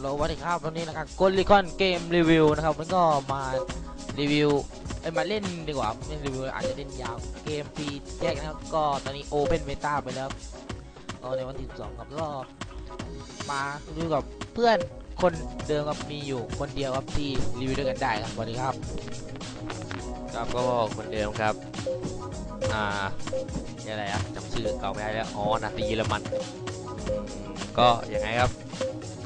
โลสวัสดีครับวันนี้นะครับกลลิคอนเกมรีวิวนะครับมันก็มารีวิวเอ้ยมาเล่นดีกว่าไม่รีวิวอาจจะเล่นยาวเกมฟรีแยกนะครับก็ตอนนี้โอเพนเ t ตาไปแล้วก็ในวันที่12ครับก็มาดูกับเพื่อนคนเดิมครับมีอยู่คนเดียวครับที่รีวิวด้วยกันได้ครับสวัสดีครับ ครับก็คนเดิมครับ อ่านี่อะไรอะจำชื่อเก่าไม่ได้แล้วอ๋อนาตีเยอรมันอืมก็ยังไงครับ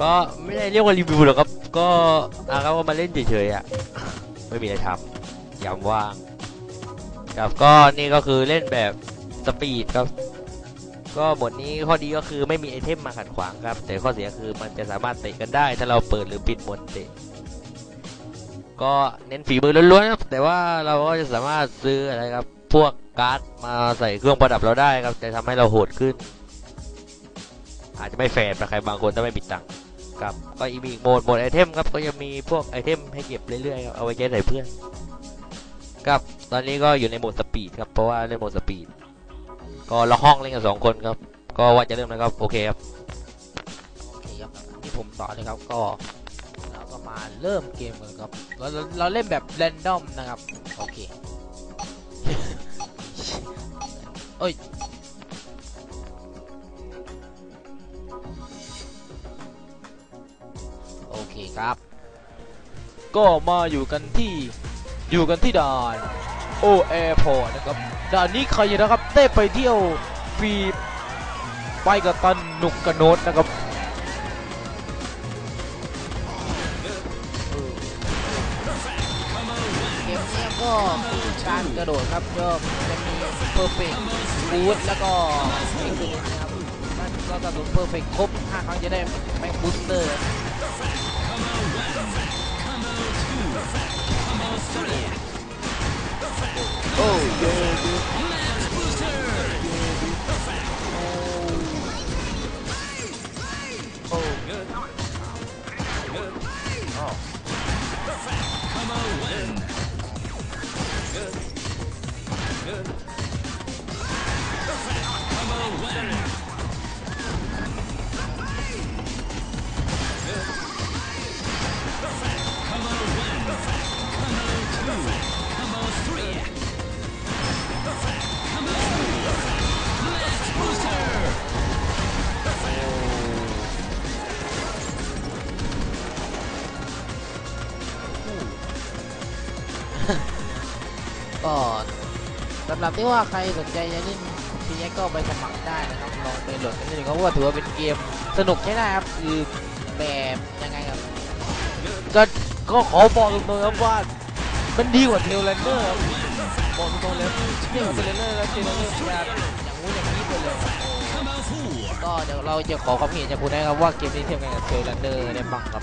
ก็ไม่ได้เรียกว่ารีวิวหรอกครับ ก็อาครับว่ามาเล่นเฉยๆอะ ไม่มีอะไรทำยามว่างครับก็นี่ก็คือเล่นแบบสปีดครับ ก็บทนี้ข้อดีก็คือไม่มีไอเทมมาขัดขวางครับ แต่ข้อเสียคือมันจะสามารถเตะกันได้ ถ้าเราเปิดหรือปิดโหมดเตะ ก็เน้นฝีมือล้วนๆครับ แต่ว่าเราก็จะสามารถซื้ออะไรครับ พวกการ์ดมาใส่เครื่องประดับเราได้ครับ จะทำให้เราโหดขึ้น อาจจะไม่แฟร์กับใครบางคนถ้าไม่ปิดตังค์ ครับก็อีกมีอีกโหมดโหมดไอเทมครับก็จะมีพวกไอเทมให้เก็บเรื่อยๆครับเอาไว้ใช้ใส่เพื่อนครับตอนนี้ก็อยู่ในโหมดสปีดครับเพราะว่าเล่นโหมดสปีดก็ละห้องเล่นกันสองคนครับ ก็ว่าจะเริ่มแล้วครับโอเคครับโอเคครับที่ผมต่อเลยครับก็เราก็มาเริ่มเกมกันครับเราเราเราเล่นแบบแรนดอมนะครับโอเคเอ้ย คครับ ก็มาอยู่กันที่อยู่กันที่ด่านโอแอร์พอร์ตนะครับด่านนี้ใครนะครับได้ไปเที่ยวฟรีไปกับตันหนุกกระโนดนะครับเกมนี้ก็มีการกระโดดครับก็จะมีเพอร์เฟกต์บูทแล้วก็เอ็กซ์นะครับนั่นก็กระโดดเพอร์เฟกต์ครบ5ครั้งจะได้แม็กบูสเตอร์ โอ้เำหรับที่ว่าใครสนใจจะเล่นพีเอก็ไปสมัครได้นะครับลองไปโหลดกันดูเพราว่าถือว่าเป็นเกมสนุกใช้ได้ครับคือแบบยังไงครับก็ก็ขอบอกตรงๆครับว่ามันดีกว่าเทลแลนเดอร์ครับบอกตรงๆเลยดีกว่เทลแลนเดอร์แล้วเทลแลนเดอร์จะอย่างงู้นอย่างนี้ไปเลยก็เดี๋ยวเราจะขอความเห็นจากคุณนะครับว่าเกมนี้เทียบกันกับเทลแลนเดอร์ได้บ้างครับ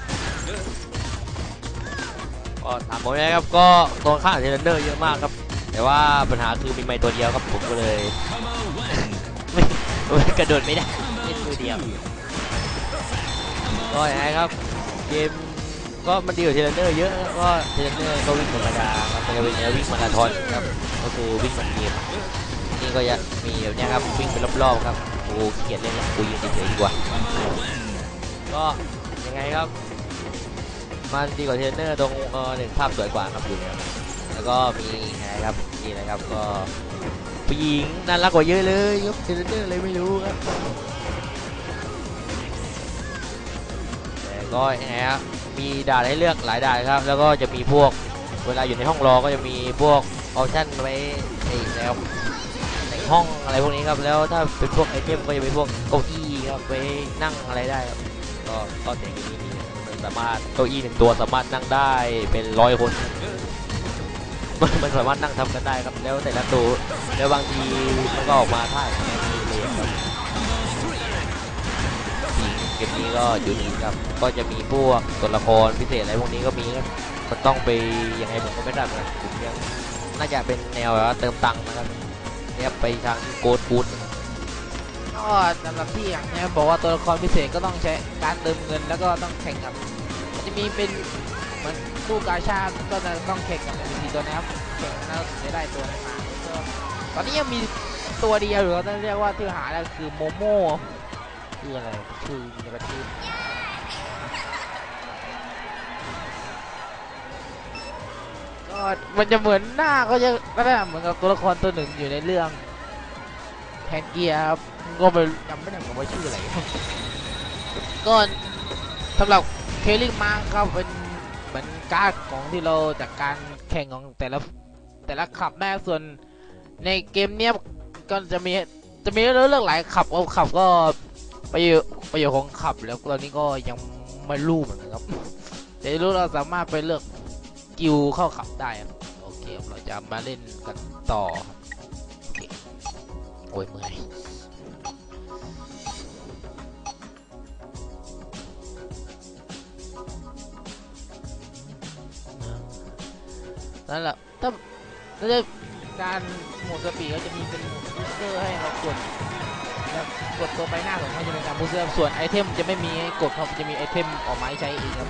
ก็ถามผมนะครับก็ตรงข้างเทรนเนอร์เยอะมากครับ แต่ว่าปัญหาคือมีไม้ตัวเดียวครับผมก็เลยไม่กระโดดไม่ได้เล่นมือเดียวก็ยังไงครับ เกมก็มันดีกว่าเทรนเนอร์เยอะก็เทรนเนอร์ก็วิ่งธรรมดาครับจะเป็นววิ่งมาราธอนครับก็คือวิ่งเหมือนเกมนี่ก็จะมีแบบเนี้ยครับวิ่งเป็นรอบๆครับโอ้เกียจเล่นแล้วกูยืนเฉยๆดีกว่าก็ยังไงครับมันดีกว่าเทรนเนอร์ตรงเออหนึ่งภาพสวยกว่าครับอยู่แล้ว แล้วก็มีอะครับนี่นะครับก็ผู้หญิงน่ารักกว่าเยอะเลยยกเทรนเนอร์เลยไม่รู้ครับแต่ก็ยังไงครับมีด่านให้เลือกหลายด่านครับ แล้วก็จะมีพวกเวลาอยู่ในห้องรอก็จะมีพวกออปชั่นไว้ไอ้แล้วแต่งห้องอะไรพวกนี้ครับแล้วถ้าเป็นพวกไอเทมก็จะเป็นพวกเก้าอี้ครับไว้นั่งอะไรได้ครับก็ก็แต่งนี้มันสามารถเก้าอี้หนึ่งตัวสามารถนั่งได้เป็นร้อยคน มันมันสามารถนั่งทำกันได้ครับแล้วแต่ละตัวแล้วบางทีมันก็ออกมาท่าอย่างนี้เลยครับเกมนี้ก็อยู่นี่ครับก็จะมีพวกตัวละครพิเศษอะไรพวกนี้ก็มีครับมันต้องไปยังไงผมก็ไม่ได้นะผมยังน่าจะเป็นแนวแบบว่าเติมตังค์นะครับเนี่ยไปทางโกดฟูดก็สำหรับที่อย่างเนี้ยบอกว่าตัวละครพิเศษก็ต้องใช้การเติมเงินแล้วก็ต้องแข่งกับมันจะมีเป็นเหมือน คู่กาชาติก็จะต้องแข่งกับมีทีตัวนี้ครับแข่งแล้วถึงจะได้ตัวนั้มาตอนนี้ยังมีตัวเดียวหรือเราเรียกว่าที่หาแล้วคือโมโม่คืออะไรชื่อในประเทศก็มันจะเหมือนหน้าก็จะนั่นแเหมือนกับตัวละครตัวหนึ่งอยู่ในเรื่องแทนเกียร์ครับก็ไปจำไม่ได้ผมว่าชื่ออะไรก็สำหรับเคลิ่งมาครับเป็น เหมือนการ์ดของที่เราจากการแข่งของแต่ละแต่ละขับได้ส่วนในเกมเนี้ยก็จะมีจะมีเรื่องเลืองหลายขับเอาขับก็ประโยชน์ประโยชน์ของขับแล้วตอนนี้ก็ยังไม่รู้เหมือนกันครับแต่รู้เราสามารถไปเลือกกิวเข้าขับได้โอเคเราจะมาเล่นกันต่อโอ้ยเมื่อย นั่นแหละถ้าถ้าจะการโหมดสปีดก็จะมีเป็นบูสเตอร์ให้เรากดแล้วกดตัวไปหน้าของมันจะเป็นการบูสเตอร์ส่วนไอเทมจะไม่มีกดครับจะมีไอเทมออกมาให้ใช้เองครับ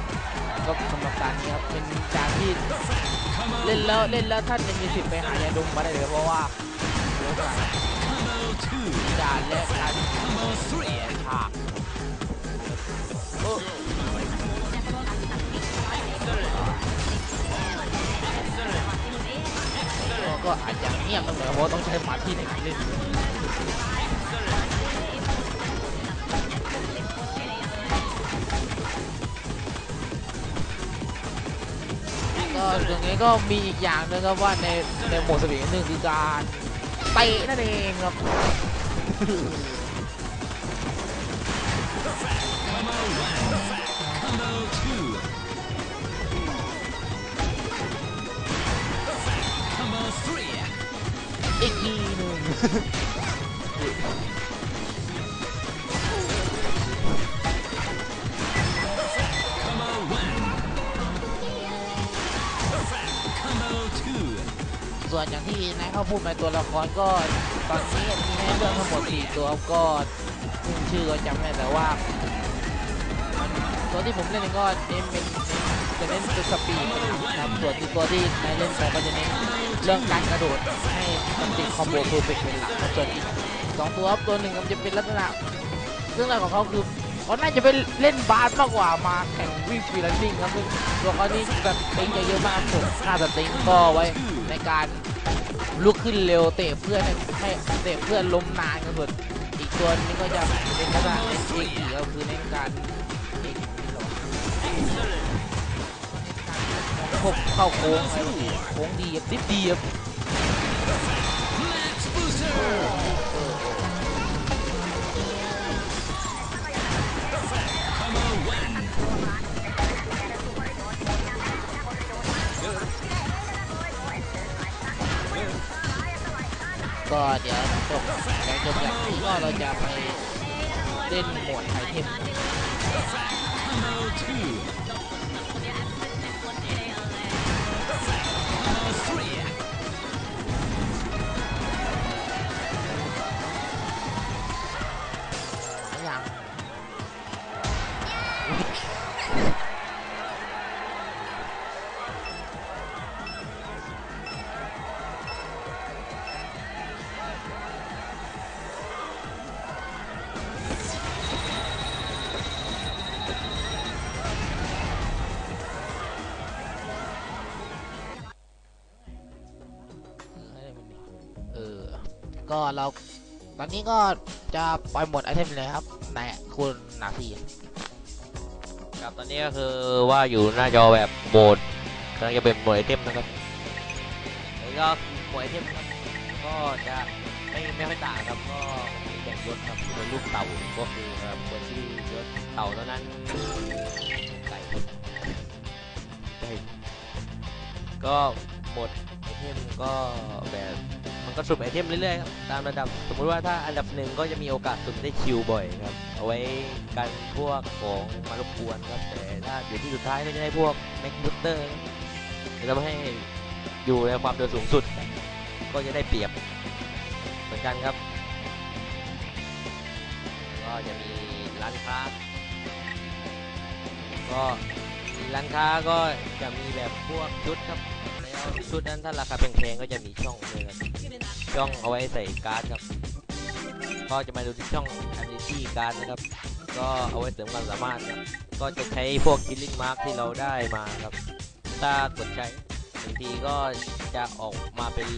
ก็สำหรับการนี้ครับเป็นการที่เล่นแล้วเล่นแล้วท่านจะมีสิทธิ์ไปหายาดมมาได้เลยเพราะว่ากานและการแย่ฉาก ก็อาจจะเงียบตั้งแต่เพราะต้องใช้สมาธิในการเล่นก็ตรงนี้ก็มีอีกอย่างหนึงครับว่าในในโหมดสปีดหนึ่งคือการเตะนั่นเองครับ อีกทีหนึ่งส่วนอย่างที่นายเขาพูดในตัวละครก็ตอนนี้มีให้เลือกทั้งหมด4ตัวก็ชื่อก็จำไม่ได้แต่ว่า ตัวที่ผมเล่นก็เน้นเป็น จะเน้นเป็นสปีดนะครับส่วนที่ตัวที่นายเล่นไปก็จะเน้นเรื่องการกระโดดให้มันติดคอมโบเพอร์เฟกเป็นหลักครับส่วนอีกสองตัวตัวหนึ่งมันจะเป็นลักษณะเรื่องราวของเขาคือเขาน่าจะไปเล่นบาสมากกว่ามาแข่งวิ่งฟรีแลนซิ่งครับซึ่งตัวเขานี่สติงจเยอะมากส่วนค่าสติงก็ไว้ในการลุกขึ้นเร็วเตะเพื่อนให้เตะเพื่อนล้มนานกันส่วนอีกตัวนี้ก็จะเป็นลักษณะเล่นเอกอีกก็คือในการ เอกเราเข้าโค้งอะไรแบบนี้โค้งดีครับดิบดีครับก็เดี๋ยวจบการจบอย่างนี้ก็เราจะไปเล่นหมดไอเทม ก็เราตอนนี้ก็จะปล่อยหมดไอเทมเลยครับในคุณนาทีครับตอนนี้ก็คือว่าอยู่หน้าจอแบบโหมดกำลังจะเป็นโหมดไอเทมนะครับแล้วก็โหมดไอเทมครับก็จะไม่ไม่ค่อยต่างครับก็มีแบ่งยศครับเป็นรูปเต่าก็คือสำหรับคนที่ยศเต่าเท่านั้นไก่ไก่ก็โหมดไอเทมก็แบบมัน ก็สุ่มไอเทมเรื่อยๆครับตามระดับสมมุติว่าถ้าอันดับหนึ่งก็จะมีโอกาสสุ่มได้คิวบ่อยครับเอาไว้กันพวกของมารบกวนครับแต่ถ้าอยู่ที่สุดท้ายก็จะได้พวกแม็กบูสเตอร์จะทำให้อยู่ในความเร็วสูงสุด ก็จะได้เปรียบเหมือนกันครับ ก็จะมีร้านค้าก็ร้านค้าก็จะมีแบบพวกชุดครับ ชุดนั้นถ้าราคาแพงๆก็จะมีช่องเลยครับช่องเอาไว้ใส่การ์ดครับ ก็จะมาดูที่ช่อง ability การ์ดนะครับ ก็เอาไว้เสริมความสามารถครับ ก็จะใช้พวก killing mark ที่เราได้มาครับ ถ้ากดใช้บางทีก็จะออกมาเป็น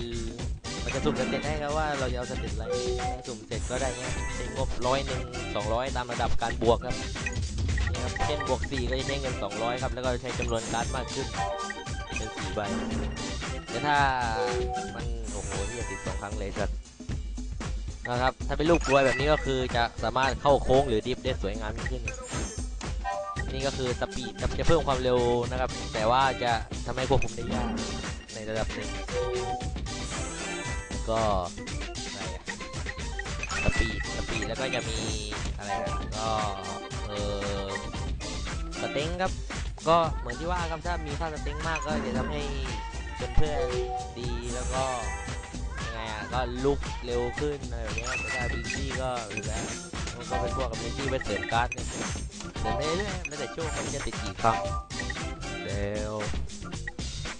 มันจะสุ่มสเต็ปให้ครับว่าเราจะเอาสเต็ปอะไรสุ่มเสร็จก็ได้เงี้ยใช้งบร้อยหนึ่งสองร้อยตามระดับการบวกครับนี่ครับเช่นบวกสี่ก็จะใช้เงินสองร้อยครับ แล้วก็ใช้จำนวนการ์ดมากขึ้น เป็นสี่ใบแต่ถ้ามันโอ้โหที่จะติดสองครั้งเลยสัตนะครับ ถ้าเป็นลูกกลวยแบบนี้ก็คือจะสามารถเข้าโค้งหรือดิฟได้สวยงามยิ่งขึ้น นี่ก็คือสปีดจะเพิ่มความเร็วนะครับ แต่ว่าจะทำให้ควบคุมได้ยากในระดับหนึ่งก็อะไรอะสปีดสปีดแล้วก็จะมีอะไรอะก็เออสเต็งครับ ก็เหมือนที่ว่าครับถ้ามีค่าสเต็งมากก็จะทำให้เพื่อนๆดีแล้วก็ยังไงอะก็ลุกเร็วขึ้นอะไรแบบนี้แต่ถ้าบิลลี่ก็อยู่แล้วมันก็เป็นพวกกับบิลลี่ไปเสริมการ์ดเนี่ยเดินไปเรื่อยๆแล้วแต่โชคมันจะติดกี่ครั้งแล้ว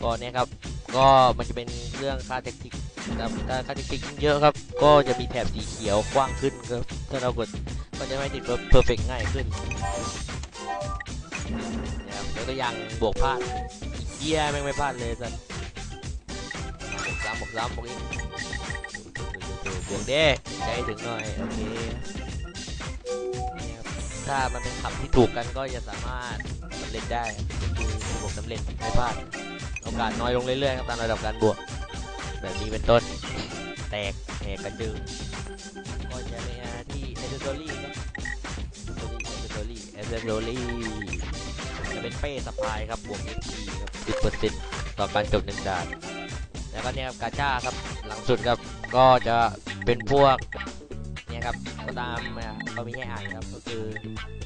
ก็เนี่ยครับก็มันจะเป็นเรื่องค่าเทคนิคนะครับถ้าค่าเทคนิคเยอะครับ ก็จะมีแถบสีเขียวกว้างขึ้นครับถ้าเรากดก็จะไม่ติดเพอร์เฟกง่ายขึ้น นะครับแล้วก็ยังบวกพลาดเยี่ยแม่งไม่พลาดเลยสัสบวกสามบวกสามบวกอีกบวกเด้ใจถึงหน่อยโอเคนี่ครับถ้ามันเป็นคำที่ถูกกันก็จะสามารถสำเร็จได้คือระบบสำเร็จไม่พลาดโอกาสน้อยลงเรื่อยๆครับตามระดับการบวก แบบนี้เป็นต้นแตกแหกกระจึงก็จะมีอ่าที่เอเซอรี่ครับเอเซอรี่เอเซอรี่ จะเป็นเป้สะพายครับบวก XP ครับ10%ต่อการจบหนึ่งด่านแล้วก็เนี่ยครับกาชาครับหลังสุดครับก็จะเป็นพวกเนี่ยครับก็ตามอะเขามีให้อ่านครับก็คือ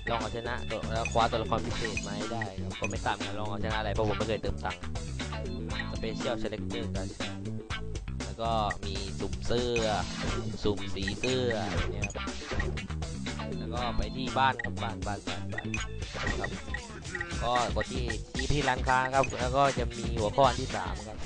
ลองเอาชนะตัวแล้วคว้าตัวละครพิเศษมาให้ได้ครับก็ไม่ต่างกันลองเอาชนะอะไรเพราะผมไม่เคยเติมตังค์สเปเชียลเซเลคเตอร์กันแล้วก็มีสุ่มเสื้อสุ่มสีเสื้อเนี่ยครับแล้วก็ไปที่บ้านครับบ้านบ้านบ้านบ้านครับ ก็กดที่ที่ที่ร้านค้าครับ แล้วก็จะมีหัวข้ออันที่สามครับ